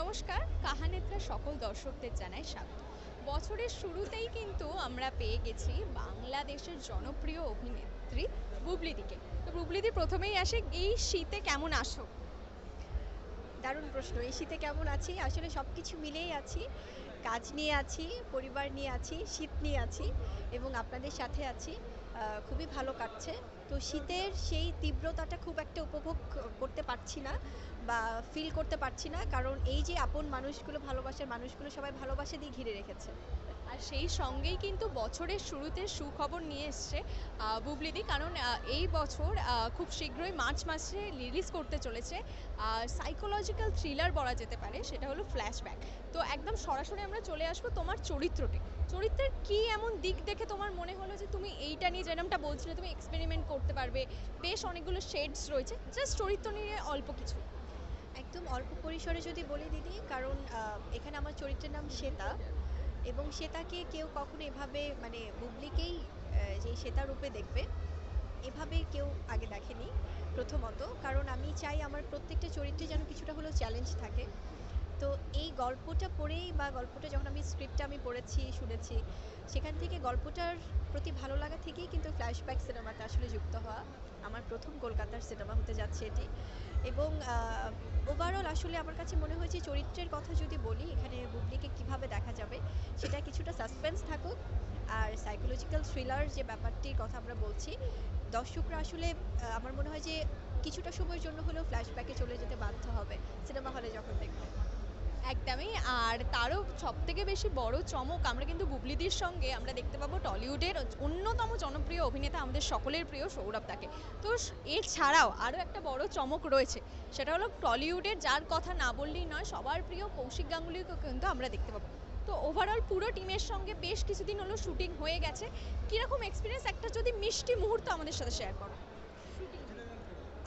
নমস্কার, কাহানেত্রা সকল দর্শকদের জানাই স্বাগত। বছরের শুরুতেই কিন্তু আমরা পেয়ে গেছি বাংলাদেশের জনপ্রিয় অভিনেত্রী বুবলিদিকে তো বুবলিদি প্রথমেই আসে, এই শীতে কেমন আসো দারুণ প্রশ্ন, এই শীতে কেমন আছি? আসলে সব কিছু মিলেই আছি। কাজ নিয়ে আছি, পরিবার নিয়ে আছি, শীত নিয়ে আছি এবং আপনাদের সাথে আছি। খুবই ভালো কাটছে। তো শীতের সেই তীব্রতাটা খুব একটা উপভোগ করতে পারছি না বা ফিল করতে পারছি না। কারণ এই যে আপন মানুষগুলো, ভালোবাসার মানুষগুলো সবাই ভালোবাসা দিয়ে ঘিরে রেখেছে। আর সেই সঙ্গেই কিন্তু বছরের শুরুতে সুখবর নিয়ে এসছে বুবলিদি। কারণ এই বছর খুব শীঘ্রই মার্চ মাসে রিলিজ করতে চলেছে সাইকোলজিক্যাল থ্রিলার বলা যেতে পারে, সেটা হলো ফ্ল্যাশব্যাক তো একদম সরাসরি আমরা চলে আসব তোমার চরিত্রটি। চরিত্রের কি এমন দিক দেখে তোমার মনে হলো যে তুমি এইটা নিয়ে যেরকমটা বলছিলে, তুমি এক্সপেরিমেন্ট করতে পারবে? বেশ অনেকগুলো শেডস রয়েছে। জাস্ট চরিত্র নিয়ে অল্প কিছু। একদম অল্প পরিসরে যদি বলি দিদি, কারণ এখানে আমার চরিত্রের নাম শ্বেতা। এবং শ্বেতাকে কেউ কখনো এভাবে মানে বুবলিকেই যে শ্বেতা রূপে দেখবে, এভাবে কেউ আগে দেখেনি প্রথমত। কারণ আমি চাই আমার প্রত্যেকটা চরিত্রে যেন কিছুটা হলেও চ্যালেঞ্জ থাকে। তো এই গল্পটা পড়েই বা গল্পটা যখন আমি স্ক্রিপ্টটা আমি পড়েছি, শুনেছি, সেখান থেকে গল্পটার প্রতি ভালো লাগা থেকেই কিন্তু ফ্ল্যাশব্যাক সিনেমাতে আসলে যুক্ত হওয়া আমার প্রথম কলকাতার সিনেমা হতে যাচ্ছে এটি। এবং ওভারঅল আসলে আমার কাছে মনে হয়েছে চরিত্রের কথা যদি বলি, এখানে বুবলিকে কীভাবে দেখা যাবে, সেটা কিছুটা সাসপেন্স থাকুক। আর সাইকোলজিক্যাল থ্রিলার যে ব্যাপারটির কথা আমরা বলছি, দর্শকরা আসলে আমার মনে হয় যে কিছুটা সময়ের জন্য হলেও ফ্ল্যাশব্যাকে চলে যেতে বাধ্য হবে সিনেমা হলে যখন দেখবে একদমই। আর তারও সব থেকে বেশি বড় চমক আমরা কিন্তু বুবলিদির সঙ্গে আমরা দেখতে পাবো টলিউডের অন্যতম জনপ্রিয় অভিনেতা আমাদের সকলের প্রিয় সৌরভ দাকে তো এছাড়াও আরও একটা বড় চমক রয়েছে, সেটা হলো টলিউডের যার কথা না বললেই নয়, সবার প্রিয় কৌশিক গাঙ্গুলিকে কিন্তু আমরা দেখতে পাবো। তো ওভারঅল পুরো টিমের সঙ্গে বেশ কিছুদিন হলো শুটিং হয়ে গেছে। কীরকম এক্সপিরিয়েন্স একটা যদি মিষ্টি মুহূর্ত আমাদের সাথে শেয়ার করো।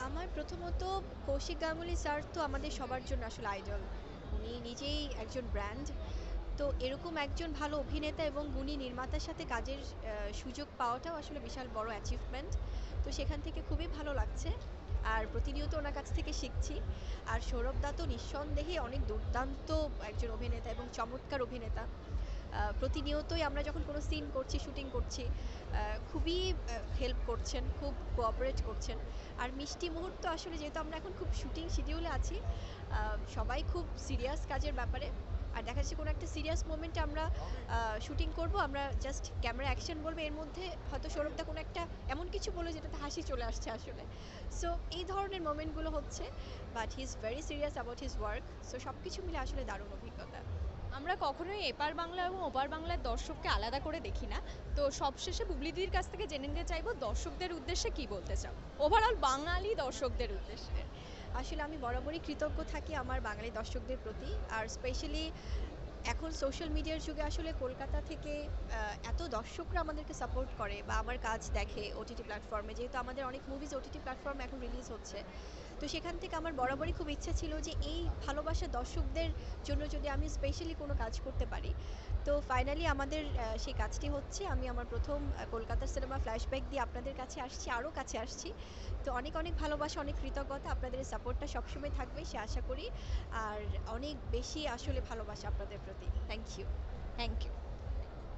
আমার প্রথমত কৌশিক গাঙ্গুলি স্যার তো আমাদের সবার জন্য আসলে আইডল উনি নিজেই একজন ব্র্যান্ড তো এরকম একজন ভালো অভিনেতা এবং গুণী নির্মাতার সাথে কাজের সুযোগ পাওয়াটাও আসলে বিশাল বড় অ্যাচিভমেন্ট তো সেখান থেকে খুবই ভালো লাগছে। আর প্রতিনিয়ত ওনার কাছ থেকে শিখছি। আর সৌরভ দা তো নিঃসন্দেহে অনেক দুর্দান্ত একজন অভিনেতা এবং চমৎকার অভিনেতা। প্রতিনিয়তই আমরা যখন কোনো সিন করছি শুটিং করছি খুবই হেল্প করছেন, খুব কোঅপারেট করছেন। আর মিষ্টি মুহূর্ত আসলে যেহেতু আমরা এখন খুব শুটিং শিডিউলে আছি সবাই খুব সিরিয়াস কাজের ব্যাপারে। আর দেখা যাচ্ছে কোনো একটা সিরিয়াস মোমেন্টে আমরা শুটিং করব, আমরা জাস্ট ক্যামেরা অ্যাকশন বলব, এর মধ্যে হয়তো সৌরভদা কোনো একটা এমন কিছু বলে যেটাতে হাসি চলে আসছে আসলে। সো এই ধরনের মোমেন্টগুলো হচ্ছে but he is very serious about his work so সব কিছু মিলে আসলে দারুণ অভিজ্ঞতা। আমরা কখনোই এপার বাংলা এবং ওপার বাংলার দর্শককে আলাদা করে দেখি না। তো সবশেষে বুবলিদির কাছ থেকে জেনে নিতে চাইব, দর্শকদের উদ্দেশ্যে কি বলতে চাও? ওভারঅল বাঙালি দর্শকদের উদ্দেশ্যে। আসলে আমি বরাবরই কৃতজ্ঞ থাকি আমার বাঙালি দর্শকদের প্রতি। আর স্পেশালি এখন সোশ্যাল মিডিয়ার যুগে আসলে কলকাতা থেকে এত দর্শকরা আমাদেরকে সাপোর্ট করে বা আমার কাজ দেখে ওটিটি প্ল্যাটফর্মে যেহেতু আমাদের অনেক মুভিজ ওটিটি প্ল্যাটফর্মে এখন রিলিজ হচ্ছে। তো সেখান থেকে আমার বরাবরই খুব ইচ্ছা ছিল যে এই ভালোবাসা দর্শকদের জন্য যদি আমি স্পেশালি কোনো কাজ করতে পারি। তো ফাইনালি আমাদের সেই কাজটি হচ্ছে। আমি আমার প্রথম কলকাতার সিনেমা ফ্ল্যাশব্যাক দিয়ে আপনাদের কাছে আসছি, আরও কাছে আসছি। তো অনেক অনেক ভালোবাসা, অনেক কৃতজ্ঞতা। আপনাদের সাপোর্টটা সবসময় থাকবে, সে আশা করি। আর অনেক বেশি আসলে ভালোবাসা আপনাদের প্রতি। Thank you thank you